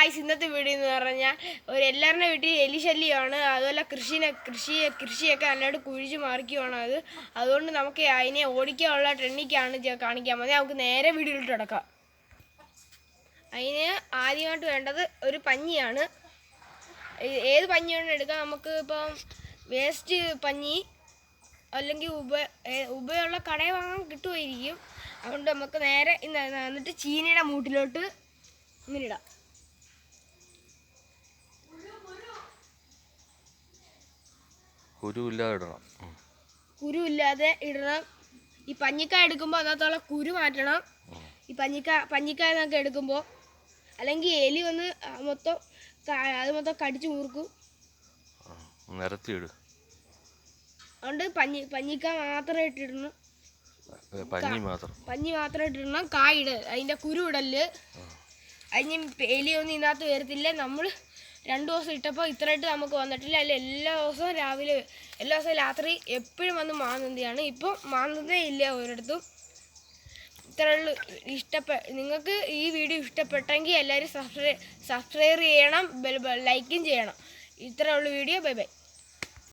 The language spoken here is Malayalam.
ഗായ്സ് ഇന്നത്തെ വീഡിയോ എന്ന് പറഞ്ഞാൽ ഒരു എല്ലാവരുടെ വീട്ടിൽ എലിശല്യമാണ് അതുപോലെ കൃഷിനെ കൃഷി കൃഷിയൊക്കെ നല്ലതായിട്ട് കുഴിച്ച് മറിക്കുവാണ് അത്. അതുകൊണ്ട് നമുക്ക് അതിനെ ഓടിക്കാനുള്ള ടെക്നിക്കാണ് കാണിക്കാൻ മതി നമുക്ക് നേരെ വീഡിയോയിലിട്ട് കിടക്കാം. അതിന് ആദ്യമായിട്ട് വേണ്ടത് ഒരു പഞ്ഞിയാണ്. ഏത് പഞ്ഞിയാണ് എടുക്കാം. നമുക്ക് ഇപ്പം വേസ്റ്റ് പഞ്ഞി അല്ലെങ്കിൽ ഉബ ഉബയുള്ള കടയിൽ വാങ്ങാൻ കിട്ടുമായിരിക്കും. അതുകൊണ്ട് നമുക്ക് നേരെ ഇന്ന് എന്നിട്ട് ചീനയുടെ മൂട്ടിലോട്ട് ഇങ്ങനെ ഇടാം കുരുവില്ലാതെ ഇടണം. കുരു ഇല്ലാതെ ഇടണം. ഈ പഞ്ഞിക്കായ എടുക്കുമ്പോൾ അതിനകത്തുള്ള കുരു മാറ്റണം. ഈ പഞ്ഞിക്കായ പഞ്ഞിക്കായ എന്നൊക്കെ എടുക്കുമ്പോൾ അല്ലെങ്കിൽ എലി വന്ന് മൊത്തം അത് മൊത്തം കടിച്ചു മുറുക്കും ആ, അതുകൊണ്ട് പഞ്ഞി പഞ്ഞിക്കായ മാത്രം ഇട്ടിടണം. പഞ്ഞി മാത്രം. പഞ്ഞി മാത്രം ഇട്ടിടണം. കായ ഇട അതിന്റെ കുരു ഇടൽ. അതിന് എലി ഒന്നും ഇതിനകത്ത് വരത്തില്ല. നമ്മൾ രണ്ട് ദിവസം ഇട്ടപ്പോൾ ഇത്രയായിട്ട് നമുക്ക് വന്നിട്ടില്ല. അല്ല എല്ലാ ദിവസവും രാവിലെ എല്ലാ ദിവസവും രാത്രി എപ്പോഴും വന്ന് മാന്തിയാണ് ഇപ്പം മാന്നതേ ഇല്ല ഒരിടത്തും. ഇത്രയുള്ളൂ ഇഷ്ടപ്പെ നിങ്ങൾക്ക് ഈ വീഡിയോ ഇഷ്ടപ്പെട്ടെങ്കിൽ എല്ലാവരും സബ്സ്ക്രൈബ് സബ്സ്ക്രൈബ് ചെയ്യണം ലൈക്കും ചെയ്യണം. ഇത്രയുള്ള വീഡിയോ. Bye bye.